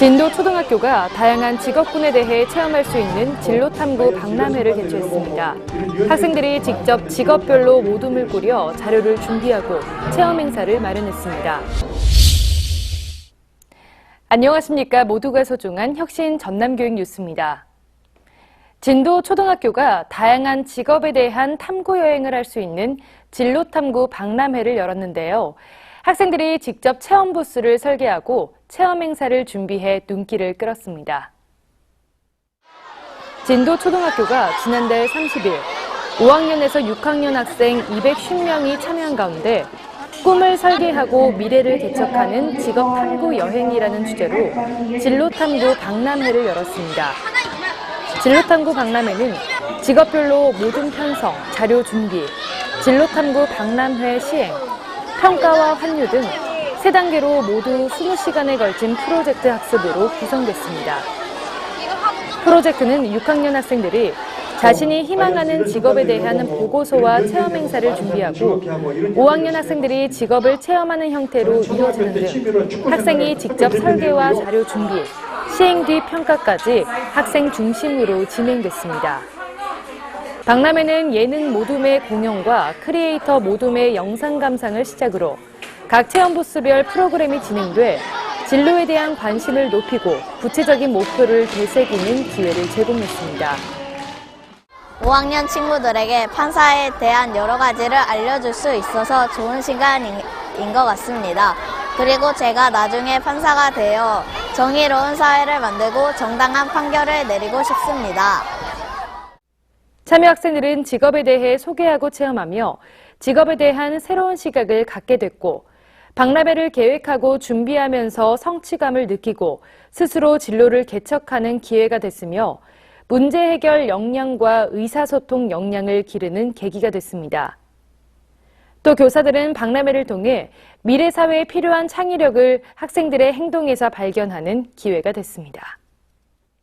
진도 초등학교가 다양한 직업군에 대해 체험할 수 있는 진로탐구 박람회를 개최했습니다. 학생들이 직접 직업별로 모둠을 꾸려 자료를 준비하고 체험 행사를 마련했습니다. 안녕하십니까. 모두가 소중한 혁신 전남교육 뉴스입니다. 진도 초등학교가 다양한 직업에 대한 탐구 여행을 할 수 있는 진로탐구 박람회를 열었는데요. 학생들이 직접 체험 부스를 설계하고 체험 행사를 준비해 눈길을 끌었습니다. 진도 초등학교가 지난달 30일 5학년에서 6학년 학생 250명이 참여한 가운데 꿈을 설계하고 미래를 개척하는 직업 탐구 여행이라는 주제로 진로 탐구 박람회를 열었습니다. 진로 탐구 박람회는 직업별로 모든 편성, 자료 준비, 진로 탐구 박람회 시행, 평가와 환유 등 세 단계로 모두 20시간에 걸친 프로젝트 학습으로 구성됐습니다. 프로젝트는 6학년 학생들이 자신이 희망하는 직업에 대한 보고서와 체험 행사를 준비하고 5학년 학생들이 직업을 체험하는 형태로 이루어지는 등 학생이 직접 설계와 자료 준비, 시행 뒤 평가까지 학생 중심으로 진행됐습니다. 박람회는 예능 모둠의 공연과 크리에이터 모둠의 영상 감상을 시작으로 각 체험 부스별 프로그램이 진행돼 진로에 대한 관심을 높이고 구체적인 목표를 되새기는 기회를 제공했습니다. 5학년 친구들에게 판사에 대한 여러 가지를 알려줄 수 있어서 좋은 시간인 것 같습니다. 그리고 제가 나중에 판사가 되어 정의로운 사회를 만들고 정당한 판결을 내리고 싶습니다. 참여 학생들은 직업에 대해 소개하고 체험하며 직업에 대한 새로운 시각을 갖게 됐고 박람회를 계획하고 준비하면서 성취감을 느끼고 스스로 진로를 개척하는 기회가 됐으며 문제 해결 역량과 의사소통 역량을 기르는 계기가 됐습니다. 또 교사들은 박람회를 통해 미래 사회에 필요한 창의력을 학생들의 행동에서 발견하는 기회가 됐습니다.